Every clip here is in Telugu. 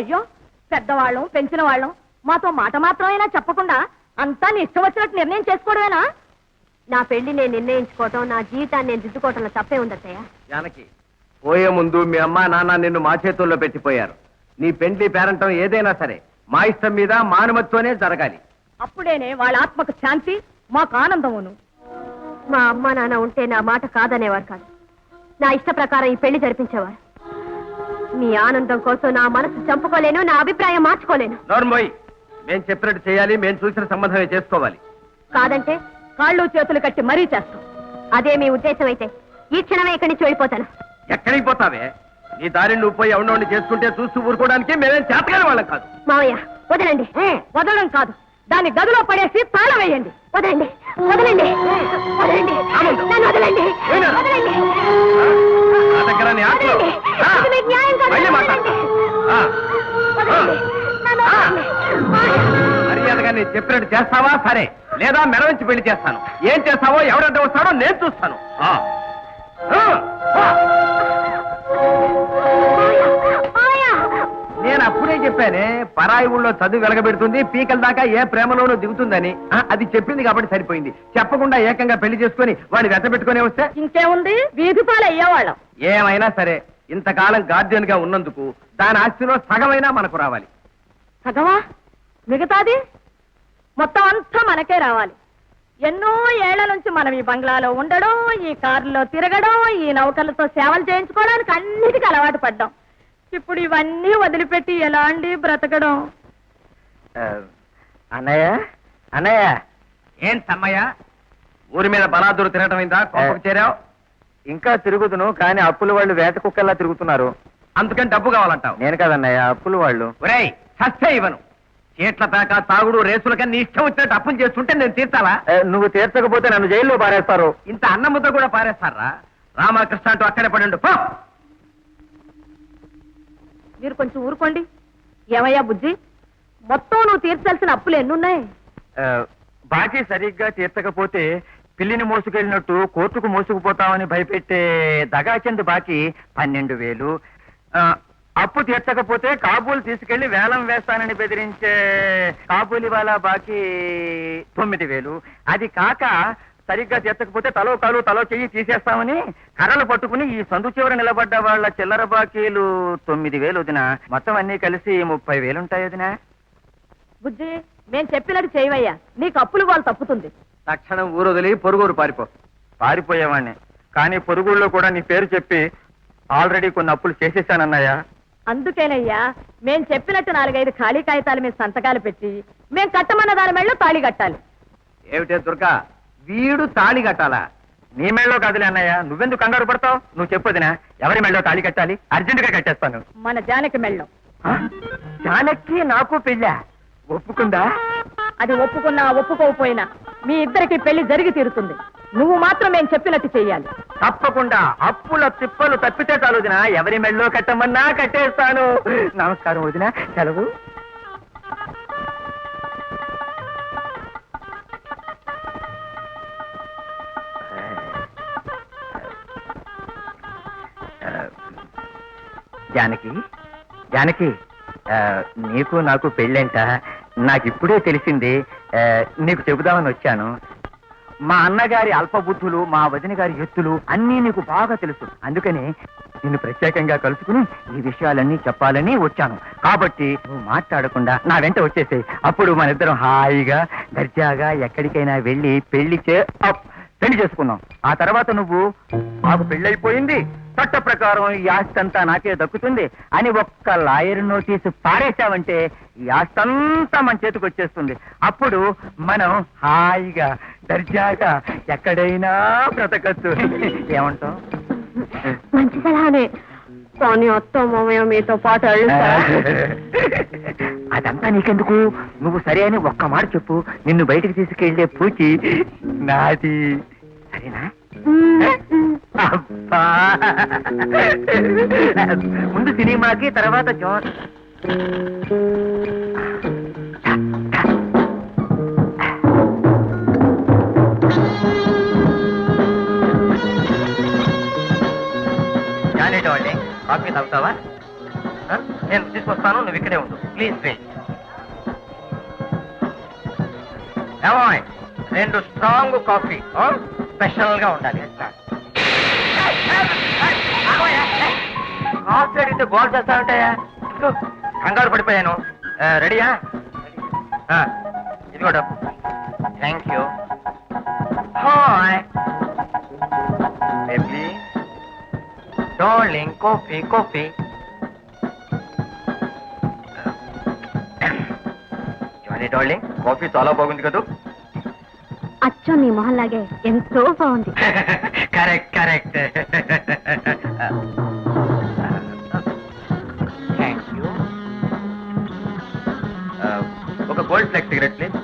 అయ్యో పెద్దవాళ్ళం పెంచిన వాళ్ళం మాతో మాట మాత్రమైనా చెప్పకుండా అంతా నీ ఇష్టం వచ్చినట్టు నిర్ణయం చేసుకోవడమేనా? నా పెళ్ళి నేను నిర్ణయించుకోవటం నా జీవితాన్ని నేను దిద్దుకోవటంలో తప్పే ఉందత్తయ్య జానకి పోయే ముందు మీ అమ్మా నాన్న నిన్ను మా చేతుల్లో పెట్టిపోయారు. నీ పెండ్లి పేరంటం ఏదైనా సరే మా ఇష్టం మీద మానుమతితోనే జరగాలి. అప్పుడేనే వాళ్ళ ఆత్మకు శాంతి మాకు ఆనందమును. మా అమ్మ నాన్న ఉంటే నా మాట కాదనేవారు కాదు. నా ఇష్ట ప్రకారం ఈ పెళ్ళి జరిపించేవారు. మీ ఆనందం కోసం నా మనసు చంపుకోలేను నా అభిప్రాయం మార్చుకోలేను. నోర్మోయ్ మేం చెప్పినట్టు చేయాలి మేము చూసిన సంబంధమే చేసుకోవాలి. కాదంటే కాళ్ళు చేతులు కట్టి మరీ చేస్తాం. అదే మీ ఉద్దేశం అయితే. ఈ క్షణమే ఇక్కడి నుంచి వెళ్ళిపోతాను. ఎక్కడికి పోతావే? నీ దారిని నువ్వు పోయి ఎవడోని చేసుకుంటే చూస్తూ ఊరుకోవడానికి మేమేం చేతకాని వాళ్ళం కాదు. మావయ్య వదలండి. వదలడం కాదు. దాన్ని గదిలో పడేసి తాళం వేయండి. వదలండి. వదలండి. వదలండి. నన్ను వదలండి. నా దగ్గర నీ. మళ్ళీ. మాట్లాడతా. మర్యాదగా నేను చెప్పినట్టు చేస్తావా? సరే. లేదా మెడవించి పెళ్ళి చేస్తాను. ఏం చేస్తావో ఎవడంటే వస్తాడో నేను చూస్తాను. చెప్పానే పరాయి ఊళ్ళో చదువు వెలగబెడుతుంది పీకల దాకా ఏ ప్రేమలోనూ దిగుతుందని. ఆ, అది చెప్పింది కాబట్టి సరిపోయింది. చెప్పకుండా ఏకంగా పెళ్ళి చేసుకుని వాడిని వెంటబెట్టుకునే వస్తే? ఇంకేముంది? వీధి పాలు అయ్యేవాళ్ళం ఏమైనా సరే ఇంతకాలం గార్డియన్గా ఉన్నందుకు దాని ఆస్తిలో సగమైనా మనకు రావాలి. సగమా? మిగతాది? మొత్తం అంతా మనకే రావాలి. ఎన్నో ఏళ్ళ నుంచి మనం ఈ బంగ్లాలో ఉండడం ఈ కారులో తిరగడం ఈ నౌకలతో సేవలు చేయించుకోవడానికి అన్నిటికీ అలవాటు పడ్డాం. ఇప్పుడు ఇవన్నీ వదిలిపెట్టి ఎలా అండి బ్రతకడం అన్నయ్య అన్నయ్య. ఏం తమ్మయ్య? ఊరి మీద బలాదురు తిరగటం అయిందా? కోపకు చేరావు? ఇంకా తిరుగుతును కానీ అప్పుల వాళ్ళు వేట కుక్కల్లా తిరుగుతున్నారు. అందుకని డబ్బు కావాలంటావు. నేను కదన్నయ్య అప్పుల వాళ్ళు. ఒరేయ్ సస్తే ఇవ్వను. చీట్ల పేక తాగుడు రేసులకని నీ ఇష్టం వచ్చినట్టు అప్పులు చేస్తుంటే నేను తీర్చాలా? ఏ, నువ్వు తీర్చకపోతే నన్ను జైల్లో పారేస్తారు. ఇంత అన్న ముద్ద కూడా పారేస్తారా? రామకృష్ణ అంటూ అక్కడే పడి పో! మీరు కొంచెం ఊరుకోండి. ఏమయ్యా బుజ్జి? మొత్తం నువ్వు తీర్చాల్సిన అప్పులు ఎన్నున్నాయి? బాకీ సరిగ్గా తీర్చకపోతే పిల్లిని మోసుకెళ్ళినట్టు కోర్టుకు మోసుకుపోతామని భయపెట్టే దగాచంద్ బాకీ పన్నెండు వేలు. అప్పు తీర్చకపోతే కాబూలు తీసుకెళ్ళి వేలం వేస్తానని బెదిరించే కాబూలి వాళ్ళ బాకీ తొమ్మిది వేలు. అది కాక సరిగ్గా తీర్చకపోతే తలో కాలు తలో చెయ్యి తీసేస్తామని కర్రలు పట్టుకుని ఈ సందు చివర నిలబడ్డ వాళ్ళ చిల్లర బాకీలు తొమ్మిది వేలు వదిన. మొత్తం అన్ని కలిసి ముప్పై వేలు ఉంటాయి వదినా. బుజ్జి మేము చెప్పినట్టు చేయవయ్యా. నీకు అప్పులు వాళ్ళు తప్పుతుంది. తక్షణం ఊరు వదిలి పొరుగురు పారిపో. పారిపోయేవాణ్ణి. కానీ పొరుగుళ్ళో కూడా నీ పేరు చెప్పి ఆల్రెడీ కొన్ని అప్పులు చేసేసానన్నయ్య. అందుకేనయ్యా మేం చెప్పినట్టు నాలుగైదు ఖాళీ కాగితాల మీద సంతకాలు పెట్టి మేం కట్టమన్న దాని మెళ్ళో తాళి కట్టాలి. ఏమిటే దుర్గా? వీడు తాళి కట్టాలా? నీ మెళ్ళో కాదులే అన్నయ్య. నువ్వెందుకు కంగారు పడతావు? నువ్వు చెప్పొదినా. ఎవరి మెళ్ళో తాళి కట్టాలి? అర్జెంటుగా కట్టేస్తాను. మన జానకి మెళ్ళం? జానకి నాకు పెళ్ళా? ఒప్పుకుందా? అది ఒప్పుకున్నా ఒప్పుకోకపోయినా మీ ఇద్దరికి పెళ్ళి జరిగి తీరుతుంది. నువ్వు మాత్రం మేము చెప్పినట్టు చెయ్యాలి. తప్పకుండా. అప్పుల తిప్పలు తప్పితే చాలు వదినా. ఎవరి మెళ్ళో కట్టమన్నా కట్టేస్తాను. నమస్కారం వదిన. సెలవు. జానకి? జానకి నీకు నాకు పెళ్ళంట. నాకు ఇప్పుడే తెలిసింది. ఆ, నీకు చెబుదామని వచ్చాను. మా అన్నగారి అల్పబుద్ధులు మా వదిన గారి ఎత్తులు అన్నీ నీకు బాగా తెలుసు. అందుకని నిన్ను ప్రత్యేకంగా కలుసుకుని ఈ విషయాలన్నీ చెప్పాలని వచ్చాను. కాబట్టి నువ్వు మాట్లాడకుండా నా వెంట వచ్చేసేయ్. అప్పుడు మన ఇద్దరం హాయిగా దర్జాగా ఎక్కడికైనా వెళ్ళి పెళ్ళి చే పెళ్ళి చేసుకున్నాం ఆ తర్వాత నువ్వు మాకు పెళ్ళైపోయింది. చట్ట ప్రకారం ఈ ఆస్తి అంతా నాకే దక్కుతుంది అని ఒక్క లాయర్ నోటీసు పారేశావంటే ఈ ఆస్తి అంతా మన చేతికి వచ్చేస్తుంది. అప్పుడు మనం హాయిగా దర్జాగా ఎక్కడైనా బ్రతకచ్చు. ఏమంటావు? మంచి సలహానే కానీ అత్త మామయ్య మీతో పాటు అదంతా నీకెందుకు? నువ్వు సరే అని ఒక్క మాట చెప్పు. నిన్ను బయటికి తీసుకెళ్ళే పూచి నాది. సరేనా? అబ్బా. ముందు సినిమాకి తర్వాత జోన్. జానీ డార్లింగ్ కాఫీ తాగుతావా? నేను తీసుకొస్తాను నువ్వు ఇక్కడే ఉండు. Please please. ఏమాయ్ రెండు స్ట్రాంగ్ కాఫీ స్పెషల్గా ఉండాలి. కాఫీ అడిగితే గోల్ చేస్తానంటాయా? కంగారు పడిపోయాను. రెడీయా? ఇదిగో డబ్బు. Thank you hi baby darling coffee coffee Johnny darling? Coffee చాలా బాగుంది కదా? అచ్చం నీ మొహంలాగే ఎంతో బాగుంది. కరెక్ట్ కరెక్ట్ థ్యాంక్ యూ ఒక గోల్డ్ ఫ్లెక్ సిగరెట్ ప్లీజ్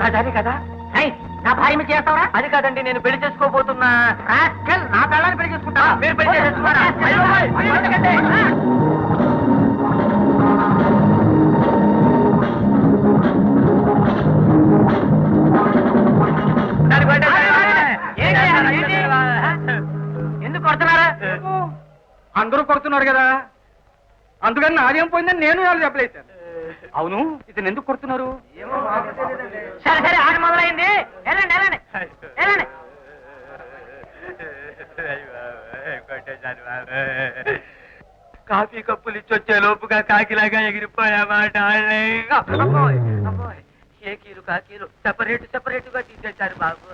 నా జానీ కదా? భార్య మీద చేస్తావరా అది కాదండి నేను పెళ్ళి చేసుకోబోతున్నా. నా పిల్లని పెళ్ళి చేసుకుంటా మీరు పెళ్ళి? ఏంటి? ఎందుకు కొడుతున్నారా? అందరూ కొడుతున్నారు కదా. అందుకని నాదేం పోయిందని నేను వాళ్ళు చెప్పలేదు అవును? ఇతను ఎందుకు కొడుతున్నారు? సరే సరే ఆడి మొదలైంది. వెళ్ళండి వెళ్ళండి. వెళ్ళండి. కాఫీ కప్పులు ఇచ్చొచ్చే లోపుగా కాకిలాగా ఎగిరిపోయామాట. షేకీలు కాకీలు సెపరేట్ సెపరేట్గా తీసేశారు బాబు.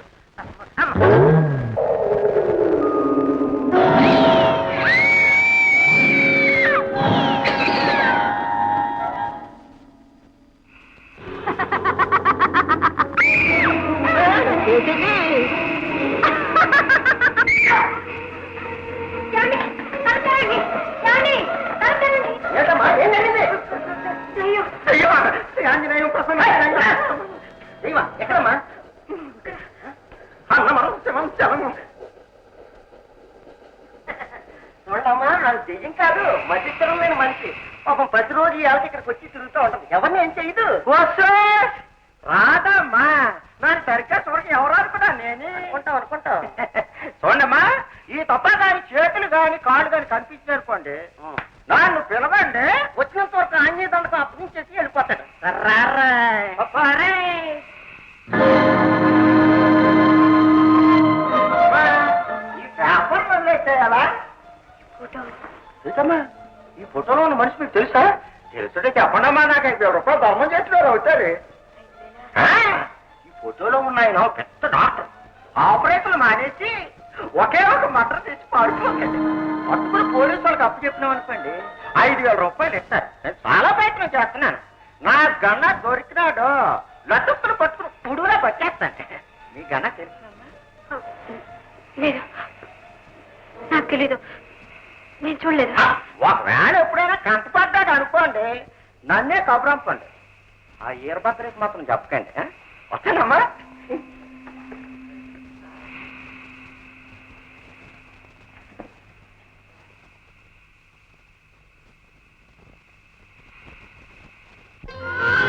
ధర్మం చేస్తున్నారు అవుతారు ఈ ఫోటోలో ఉన్న ఆయన పెద్ద డాక్టర్. ఆపరేషన్ మానేసి ఒకే ఒక మటర్ తెచ్చి పాడుకోకండి. పట్టుకుని పోలీసు వాళ్ళకి అప్పు చెప్పినాం అనుకోండి ఐదు వేల రూపాయలు ఇస్తారు. నేను చాలా ప్రయత్నం చేస్తున్నాను. నా గన్న దొరికినాడు లటుక్కులు పట్టుకుని పుడుగులా పట్టేస్తాను. మీ గన్న తెలిసినమ్మా లేదు. నాకు తెలీదు. నేను చూడలేదు. ఒకవేళ ఎప్పుడైనా కంటపడ్డాడు అనుకోండి నన్నే కబురంపండి ఆ ఈరభద్రకి మాత్రం చెప్పకండి వస్తానమ్మా. you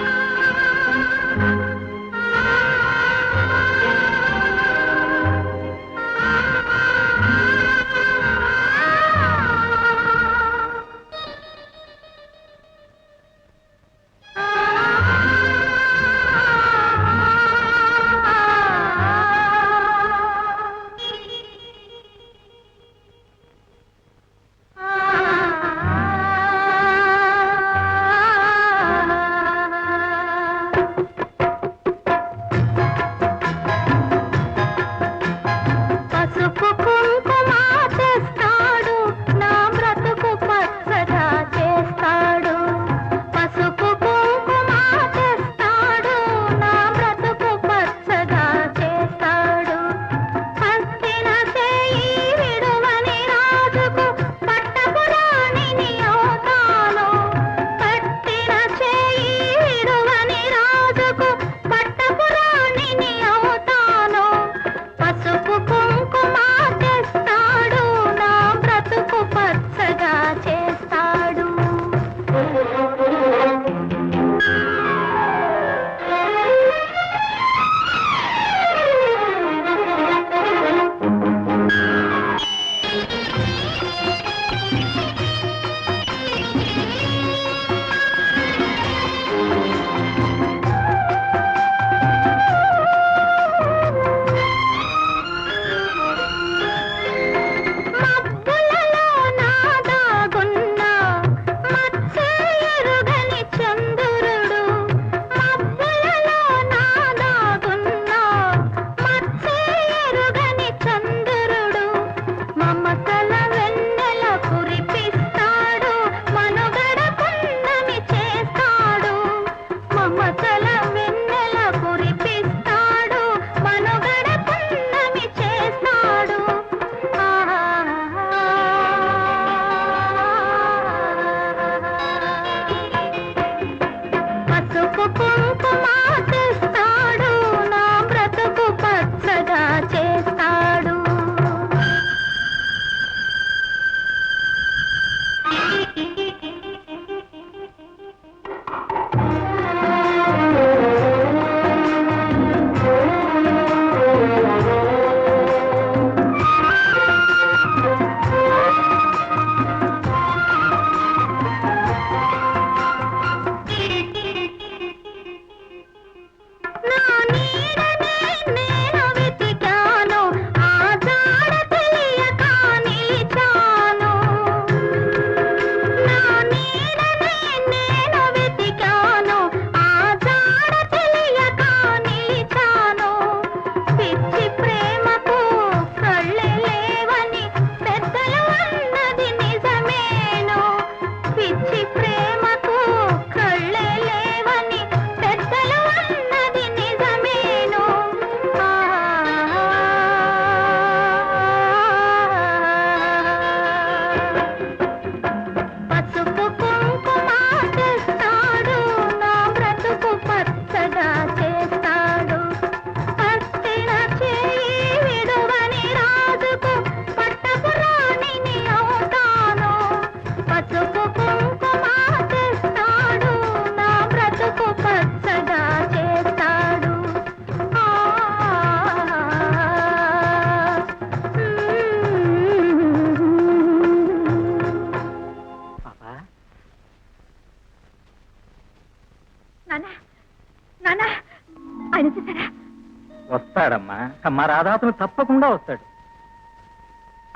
అమ్మా రాధాతను తప్పకుండా వస్తాడు.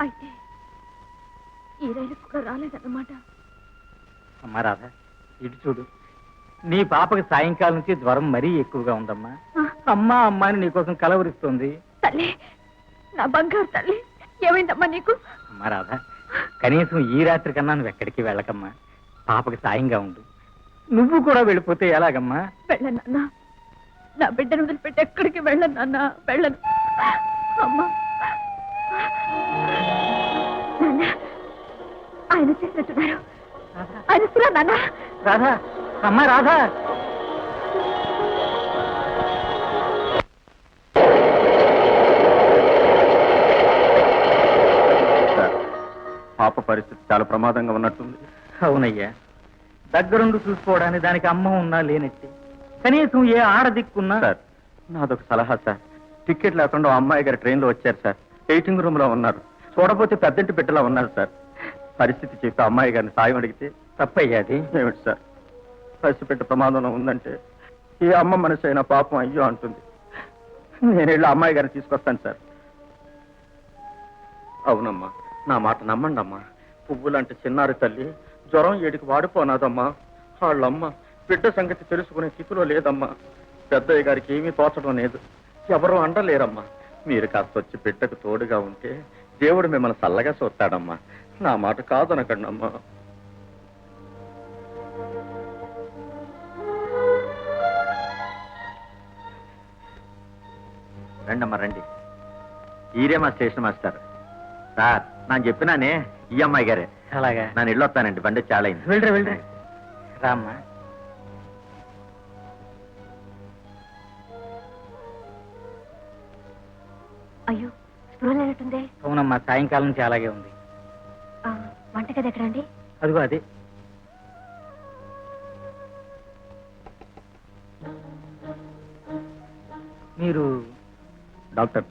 అయితే ఈ రైలు కూడా రాలేదన్నమాట. అమ్మా రాధా ఇటు చూడు. నీ పాపకి సాయంకాలం నుంచి జ్వరం మరీ ఎక్కువగా ఉందమ్మా. అమ్మా అమ్మా అని నీకోసం కలవరిస్తుంది. తల్లి నా బంగారు తల్లి ఏమైందమ్మా నీకు? అమ్మా రాధా కనీసం ఈ రాత్రి కన్నా నువ్వు ఎక్కడికి వెళ్ళకమ్మా. పాపకి సాయంగా ఉండు. నువ్వు కూడా వెళ్ళిపోతే ఎలాగమ్మా? వెళ్ళను నాన్న. నా బిడ్డను వదిలిపెట్టి ఎక్కడికి వెళ్ళను నాన్న. వెళ్ళను. అమ్మా. నాన్న ఆయన వచ్చేసినట్టున్నారు. ఆయన వస్తున్నా నాన్న? రాధా అమ్మా రాధా. పాప పరిస్థితి చాలా ప్రమాదంగా ఉన్నట్టుంది. అవునయ్యా. దగ్గరుండి చూసుకోవడానికి దానికి అమ్మ ఉన్నా లేనట్టి. కనీసం ఏ ఆడ దిక్కున్నా సార్. నాదొక సలహా సార్. టికెట్ లేకుండా అమ్మాయి గారు ట్రైన్లో వచ్చారు సార్. వెయిటింగ్ రూమ్లో ఉన్నారు. చూడపోతే పెద్దంటి బిడ్డలా ఉన్నారు సార్. పరిస్థితి చెప్పి అమ్మాయి గారిని సాయం అడిగితే తప్పయ్యాది? ఏమిటి సార్? పసిపెట్ట ప్రమాదంలో ఉందంటే ఈ అమ్మ మనసు అయినా పాపం అయ్యో అంటుంది. నేను వెళ్ళి అమ్మాయి గారిని తీసుకొస్తాను సార్. అవునమ్మా నా మాట నమ్మండి అమ్మా. పువ్వులంటే చిన్నారి తల్లి జ్వరం ఏడికి వాడిపోనాదమ్మా. వాళ్ళమ్మ బిడ్డ సంగతి తెలుసుకునే స్థితిలో లేదమ్మా. పెద్దయ్య గారికి ఏమీ తోచడం లేదు. ఎవరు అండలేరమ్మా. మీరు కాస్త వచ్చి బిడ్డకు తోడుగా ఉంటే దేవుడు మిమ్మల్ని చల్లగా చూస్తాడమ్మా. నా మాట కాదనకండి అమ్మా రండమ్మా రండి. ఈరే మా స్టేషన్ మాస్టర్? సార్ నేను చెప్పినానే ఈ అమ్మాయి గారే. అలాగా. నేను ఇల్లు వస్తానండి బండి చాలా అయింది వెళ్ళరా వెళ్ళరా. రామ్మా. అయ్యో స్పృహ లేనట్టుందే. అవునమ్మా సాయంకాలం నుంచి అలాగే ఉంది. ఆ, వంటగది ఎక్కడండి అదిగో అదే. మీరు డాక్టర్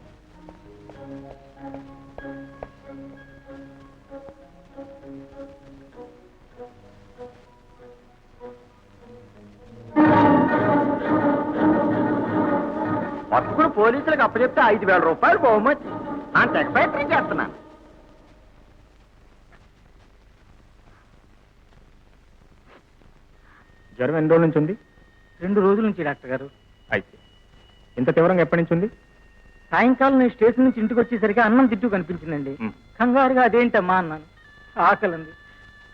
అప్పుడు పోలీసులకు అప్పచెప్తే ఐదు వేల రూపాయలు బహుమతి. అంత ఎక్స్పైరీ చేస్తున్నాను. జ్వరం ఎన్ని రోజుల నుంచి ఉంది? రెండు రోజుల నుంచి డాక్టర్ గారు. అయితే ఇంత తీవ్రంగా ఎప్పటి నుంచి ఉంది? సాయంకాలం నేను స్టేషన్ నుంచి ఇంటికి వచ్చేసరికి అన్నం తిట్టు కనిపించిందండి. మ్. కంగారుగా అదేంటమ్మా అన్నాను. ఆకలింది.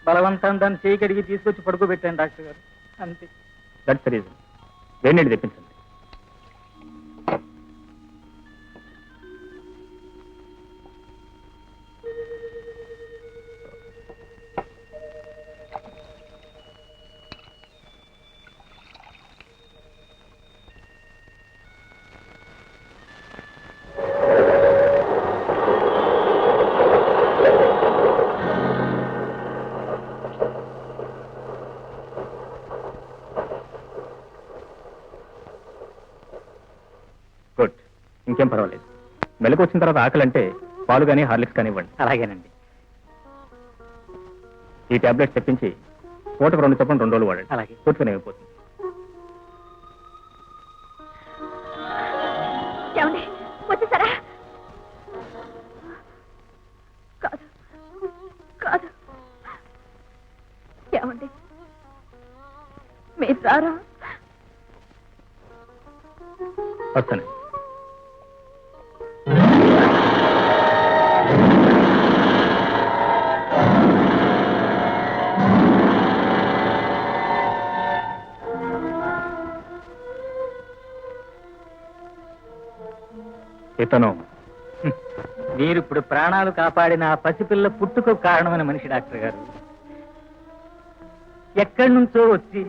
బలవంతం దాన్ని చేయి కడిగి తీసుకొచ్చి పడుకోబెట్టాను డాక్టర్ గారు. అంతే. దట్స్ రీజన్ వేడి నీళ్ళు తెప్పించండి. మెలకు వచ్చిన తర్వాత ఆకలి అంటే పాలు కానీ హార్లిక్స్ కానీ ఇవ్వండి అలాగేనండి. ఈ టాబ్లెట్స్ తెప్పించి పూటకు రెండు చొప్పున రెండు రోజులు వాడండి. అలాగే. పూర్తిగా అయిపోతుంది ఇతను. మీరు ఇప్పుడు ప్రాణాలు కాపాడిన ఆ పసిపిల్ల పుట్టుకు కారణమైన మనిషి డాక్టర్ గారు. ఎక్కడి నుంచో వచ్చి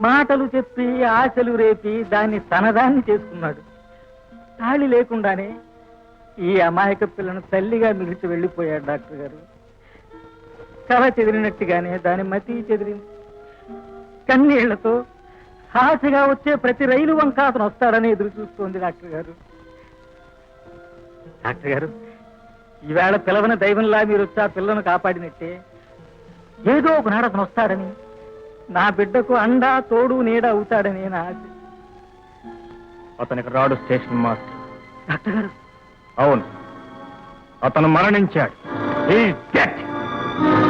మాటలు చెప్పి ఆశలు రేపి దాన్ని తనదాన్ని చేసుకున్నాడు. తాళి లేకుండానే ఈ అమాయక పిల్లను తల్లిగా నిలిచి వెళ్ళిపోయాడు డాక్టర్ గారు. కళ చెదిరినట్టుగానే దాని మతి చెదిరింది. కన్నీళ్ళతో ఆశగా వచ్చే ప్రతి రైలు వంక అతను వస్తాడని ఎదురు చూస్తోంది డాక్టర్ గారు. డాక్టర్ గారు ఈవేళ పిలవని దైవంలా మీరు వచ్చి ఆ పిల్లను కాపాడినట్టే ఏదో ఒకనాడు అతను వస్తాడని నా బిడ్డకు అండా తోడు నీడ అవుతాడని నా ఆశ. అతనికి రాడు స్టేషన్ మాస్టర్. డాక్టర్ గారు. అవును. అతను మరణించాడు. Dead.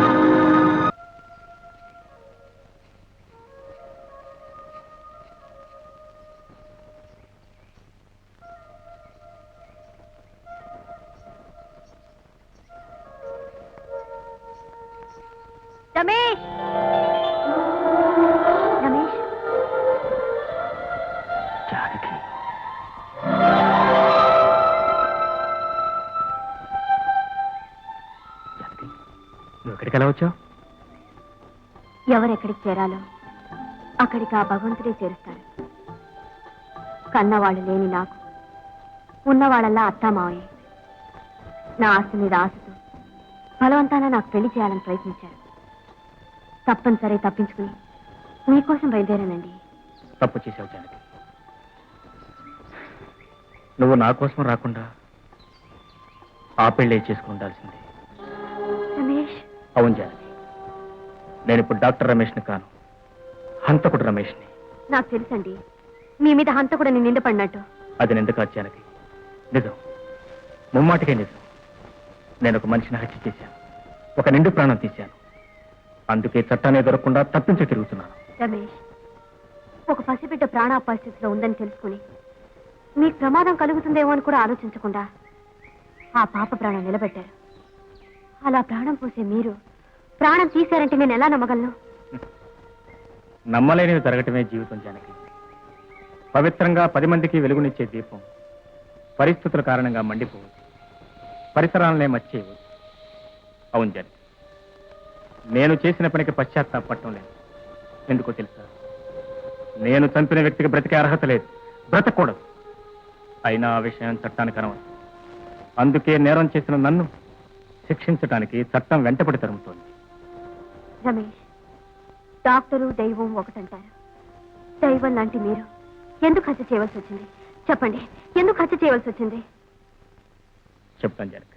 వచ్చావు? ఎవరెక్కడికి చేరాలో అక్కడికి ఆ భగవంతుడే చేరుస్తాడు. కన్నవాళ్ళు లేని నాకు ఉన్నవాళ్ళల్లా అత్తామావయ్య. నా ఆస్తి మీద ఆశతో బలవంతాన నాకు పెళ్ళి చేయాలని ప్రయత్నించారు తప్పనిసరి తప్పించుకుని మీకోసం బయలుదేరానండి. తప్పు చేసావు జానకి. నువ్వు నా కోసం రాకుండా ఆ పెళ్ళే చేసుకుని ఉండాల్సింది. రమేష్. అవును జానకి. నేను ఇప్పుడు డాక్టర్ రమేష్ని కాను. హంతకుడు రమేష్ని. నాకు తెలుసండి. మీ మీద హంత కూడా నేను నిందపడినట్టు అది నింద కాదు జానకి. నిజం. ముమ్మాటికే నిజం. నేను ఒక మనిషిని హత్య చేశాను. ఒక నిండు ప్రాణం తీశాను. అందుకే చట్టాన్ని దొరకకుండా తప్పించి తిరుగుతున్నాను. రమేష్ ఒక పసిబిడ్డ ప్రాణా పరిస్థితిలో ఉందని తెలుసుకుని మీకు ప్రమాదం కలుగుతుందేమో అని కూడా ఆలోచించకుండా ఆ పాప ప్రాణం నిలబెట్టారు. అలా ప్రాణం పోసే మీరు ప్రాణం తీశారంటే నేను ఎలా నమ్మగలను? నమ్మలేని జరగటమే జీవితం జానకి. పవిత్రంగా పది మందికి వెలుగునిచ్చే దీపం పరిస్థితుల కారణంగా మండిపోవచ్చు పరిసరాలనే మర్చేయవచ్చు అవును జానకి. నేను చేసిన పనికి పశ్చాత్తాపడటం లేదు. ఎందుకో తెలుసా? నేను చంపిన వ్యక్తికి బ్రతికే అర్హత లేదు. బ్రతకూడదు. అయినా ఆ విషయం చట్టానికి అనవసరం అందుకే నేరం చేసిన నన్ను శిక్షించడానికి చట్టం వెంటపడి తరుముతోంది. రమేష్ డాక్టరు దైవం ఒకటంటారు. దైవం లాంటి మీరు ఎందుకు హత్య చేయవలసి వచ్చింది? చెప్పండి ఎందుకు హత్య చేయవలసి వచ్చింది? చెప్తాను జనక.